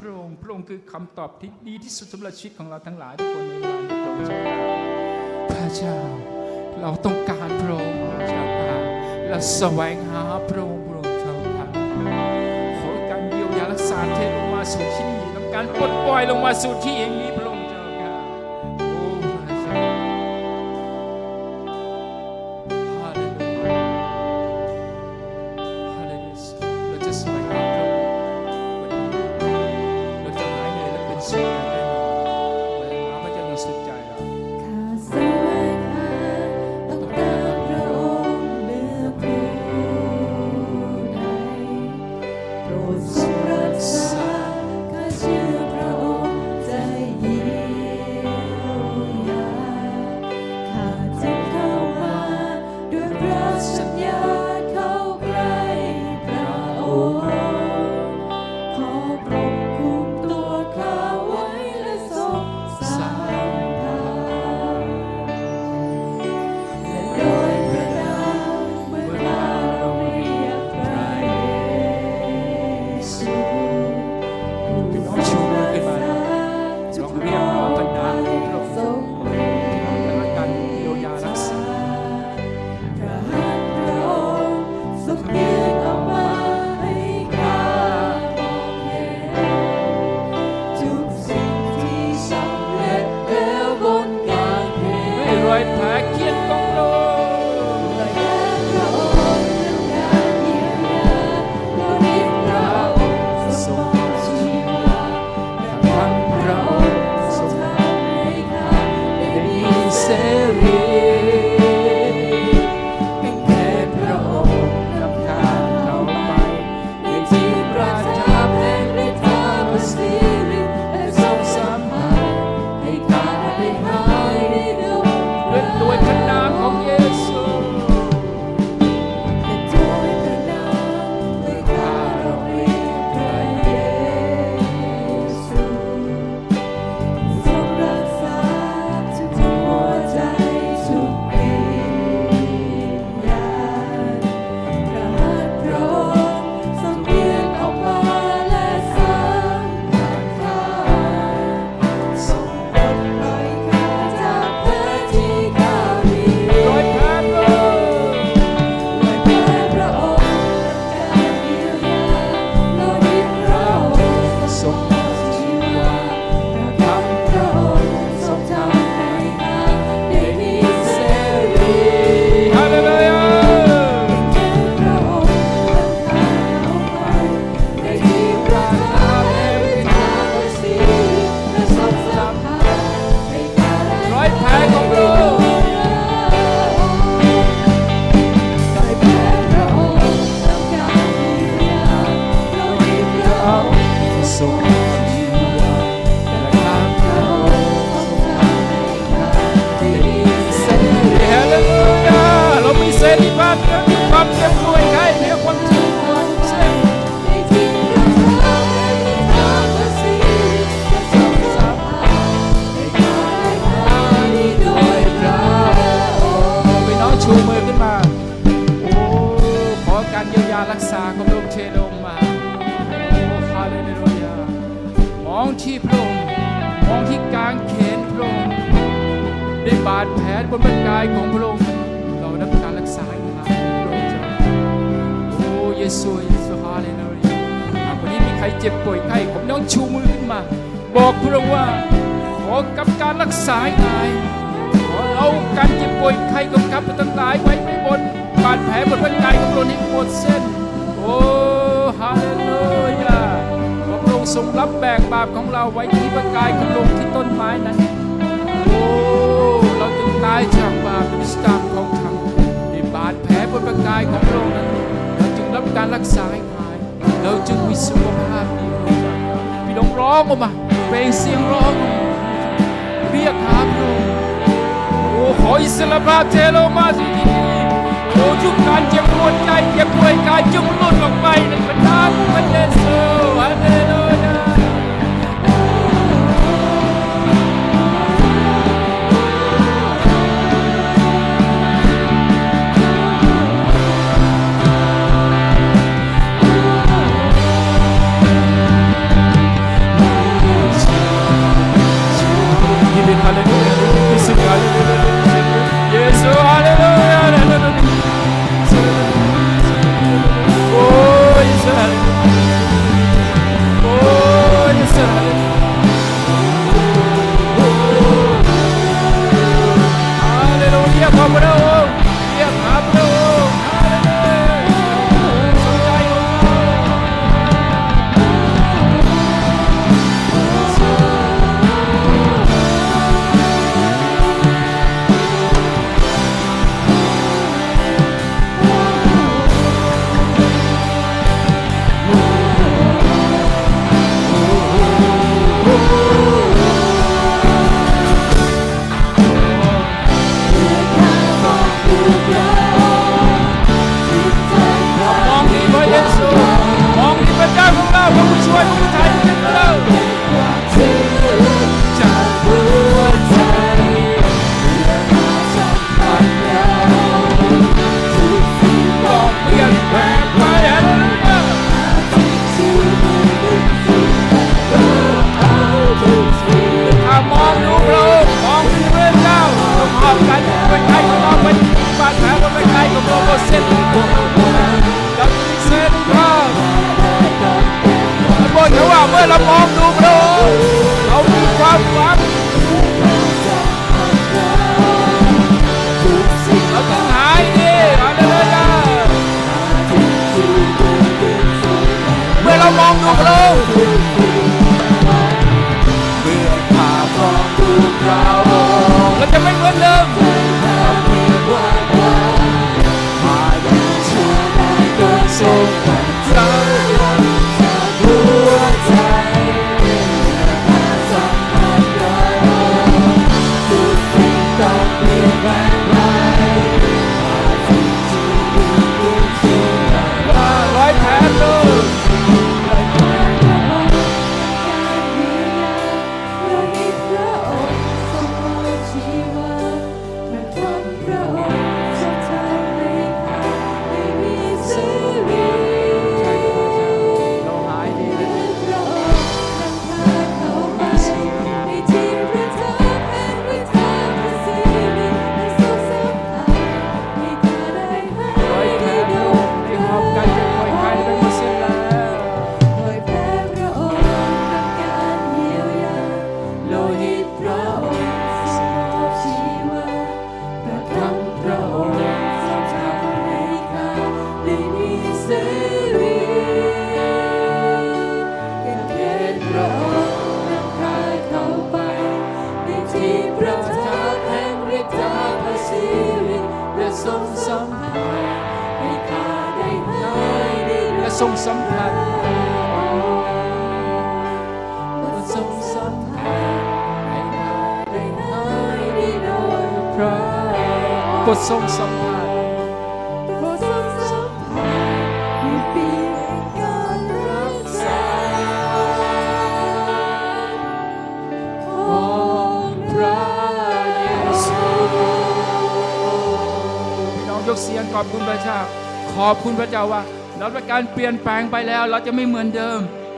พระองค์ พระองค์คือคำตอบที่ดีที่สุดสำหรับชีวิตของเราทั้งหลายทุกคนในเวลานี้พระองค์เจ้าค่ะพระเจ้า เราต้องการพระองค์พระเจ้าค่ะและแสวงหาพระองค์พระองค์เจ้าค่ะขอการเยียวยารักษาเทลงมาสู่ที่นี่และการปลดปล่อยลงมาสู่ที่แห่งนี้พระ ษาของพระองค์เทลงมาโอ้ฮาเลลูยามองที่พระองค์มองที่กางเขนพระองค์ได้บาดแผลบนร่างกายของพระองค์เราได้รับการรักษาให้หายพระองค์เจ้าโอ้เยซูเยซูฮาเลลูยาหากวันนี้มีใครเจ็บป่วยไข้ผมน้องชูมือขึ้นมา บอกพระองค์ว่าขอกับการรักษาให้หายขอเอาการเจ็บป่วยไข้ของข้าพเจ้าทั้งหลายไว้ไม่บนบาดแผลบนร่างกายของเราให้หมดเส้น ทรงรับแบกบาปของเราไว้ที่พระกายของลงที่ต้นไม้นั้น โอ้ เราจึงตายจากบาปวยสตามของธรรมในบาดแผลบนพระกายของพระองนั้น เราจึงรับการรักษาให้หาย เราจึงมีสุขภาพดีพี่น้องร้องออกมาเพลงเสียงร้อง เรียกหาพระองค์โอ้ขออิสรภาพเทลงมาสิที่นี่โอ้ทุกการเจ็บปวดใจเจ็บป่วยกายจงหลุดออกไปในพระนามพระเยซูฮาเลลู Hello. ทรงสัมผัสโปรดทรงสัมผัสให้ข้าได้หายได้โดยพระโปรดงสัมผัสโปรดทรงสัมผัสมีปีการรักษาของพระเยซูพี่น้องยกเสียงขอบคุณพระเจ้าขอบคุณพระเจ้าว่า เราประการเปลี่ยนแปลงไปแล้ว เราจะไม่เหมือนเดิม